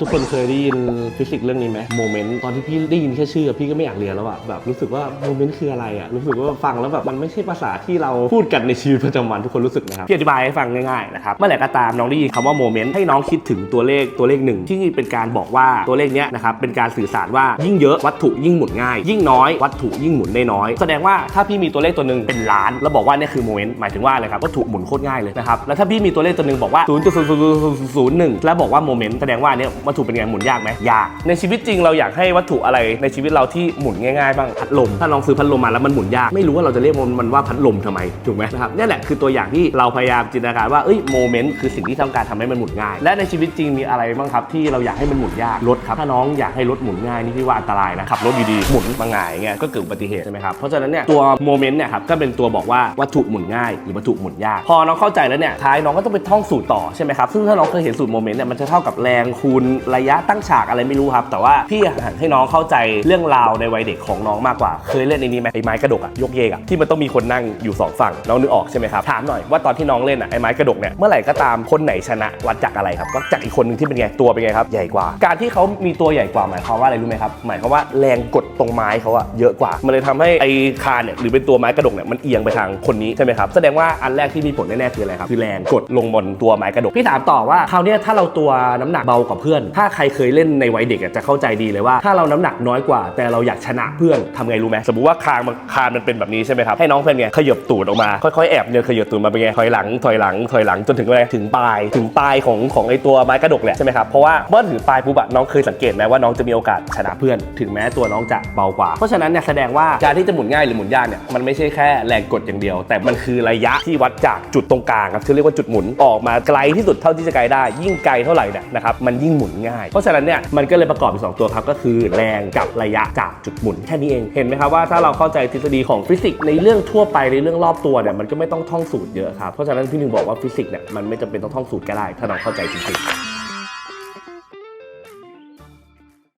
ทุกคนเคยได้ยินฟิสิกส์เรื่องนี้ไหมโมเมนต์ตอนที่พี่ได้ยินแค่ชื่อ พี่ก็ไม่อยากเรียนแล้วอะแบบรู้สึกว่าโมเมนต์คืออะไรอะรู้สึกว่าฟังแล้วแบบมันไม่ใช่ภาษาที่เราพูดกันในชีวิตประจำวันทุกคนรู้สึกนะครับพี่อธิบายให้ฟังง่ายๆนะครับเมื่อไหร่ก็ตามน้องได้ยินคำว่าโมเมนต์ให้น้องคิดถึงตัวเลขตัวเลขหนึ่งที่เป็นการบอกว่าตัวเลขเนี้ยนะครับเป็นการสื่อสารว่ายิ่งเยอะวัตถุยิ่งหมุนง่าย ยิ่งน้อยวัตถุยิ่งหมุนได้น้อย แสดงว่าถ้าพี่มีตัวเลขตัวหนึ่งเป็นล้านแล้วบอกว่านี่คือโมเมนต์หมายถึงว่าอะไรครับวัตถุหมุนโคตรง่ายเลยนะครับแล้วถ้าพี่มีตัวเลขตัวหนึ่งบอกว่า0.0001แล้วบอกว่าโมเมนต์แสดงว่าเนี่ยวัตถุเป็นไงหมุนยากไหมยาก ในชีวิตจริงเราอยากให้วัตถุอะไรในชีวิตเราที่หมุนง่ายๆบ้างพัดลม ถ้าลองซื้อพัดลมมาแล้วมันหมุนยากไม่รู้ว่าเราจะเรียกมันว่าพัดลมทำไมถูกไหมนะครับเนี่ยแหละคือตัวอย่างที่เราพยายามจินตนาการว่าเอ้ยโมเมนต์คือสิ่งที่ทำการทำให้มันหมุนง่าย และในชีวิตจริงมีอะไรบ้างครับที่เราอยากให้มันหมุนยากรถครับถ้าน้องอยากให้รถหมุนง่ายนี่พี่ว่าอันตรายนะขับรถดีๆหมุนมาหงายเงี้ยก็เกิดอุบัติเหตุใช่ไหมครับเพราะฉะนั้นเนี่ยตัวโมเมนต์เนี่ยครับก็เป็นตัวบอกว่าวัตถุหมุนง่าย หรือวัตถุหมุนยาก พอน้องเข้าใจแล้วเนี่ยท้ายน้องก็ต้องไปท่องสูตรต่อใช่ไหมครับซึ่งถ้าน้องเคยเห็นสูตรโมเมนต์เนี่ยมันจะเท่ากับแรงคูณระยะตั้งฉากอะไรไม่รู้ครับ แต่ว่าพี่อยากให้น้องเข้าใจเรื่องราวในวัยเด็กของน้องมากกว่า เคยเล่นในนี้ไหมไอ้ไม้กระดกอะยกเยกอะที่มันต้องมีคนนั่งอยู่สองฝั่งน้องนึกออกใช่ไหมครับถามหน่อยว่าตอนที่น้องเล่นอะไอ้ไม้กระดกเนี่ยเมื่อไหร่ก็ตามคนไหนชนะวัดจากอะไรครับวัดจากอีกคนหนึ่งที่เป็นไงตัวเป็นไงครับใหญ่กว่า การที่เขามีตัวใหญ่กว่าหมายความว่าอะไรรู้ไหมครับหมายความว่าแรงกดตรงไม้เขาอะเยอะกว่า มันเลยทำให้ไอ้คานเนี่ยหรือเป็นตัวไม้กระดกเนี่ยมันเอียงไปทางคนนี้ใช่ไหมครับแสดงว่าอันแรกที่มีผลแน่ๆคืออะไรครับคือแรงกดลงบนตัวไม้กระดกพี่ถามต่อว่าคราวนี้ถ้าเราตัวน้ำหนักเบากว่าเพื่อนถ้าใครเคยเล่นในวัยเด็กจะเข้าใจดีเลยว่า ถ้าเราน้ำหนักน้อยกว่า แต่เราอยากชนะเพื่อนทำไงรู้ไหมสมมติว่าคางมันคานมันเป็นแบบนี้ใช่ไหมครับให้น้องเป็นไงขยับตูดออกมาค่อยๆแอบเนี่ยขยับตูดมาเป็นไงถอยหลังถอยหลังถอยหลังจนถึงอะไรถึงปลายถึงปลายของของไอตัวไม้กระดกแหละใช่ไหมครับเพราะว่าเมื่อถึงปลายปุ๊บน้องเคยสังเกตไหมว่าน้องจะมีโอกาสชนะเพื่อน ถึงแม้ตัวน้องจะเบากว่า เพราะฉะนั้นเนี่ยแสดงว่าการที่จะหมุนง่ายหรือหมุนยากเนี่ยมันไม่ใช่แค่แรงกดอย่างเดียว แต่มันคือระยะที่วัดจากจุดตรงกลางครับที่เรียกว่าจุดหมุนออกมาไกลที่สุดเท่าที่จะไกลได้ยิ่งไกลเท่าไหร่เนี่ยนะครับมันยิ่งหมุนง่าย เพราะฉะนั้นเนี่ยมันก็เลยประกอบเป็นสองตัวครับก็คือแรงกับระยะจากจุดหมุนแค่นี้เองเห็นไหมครับว่าถ้าเราเข้าใจทฤษฎีของฟิสิกส์ในเรื่องทั่วไปในเรื่องรอบตัวเนี่ยมันก็ไม่ต้องท่องสูตรเยอะครับเพราะฉะนั้นพี่หนึ่งบอกว่าฟิสิกส์เนี่ยมันไม่จำเป็นต้องท่องสูตรก็ได้ ถ้าเราเข้าใจจริงๆ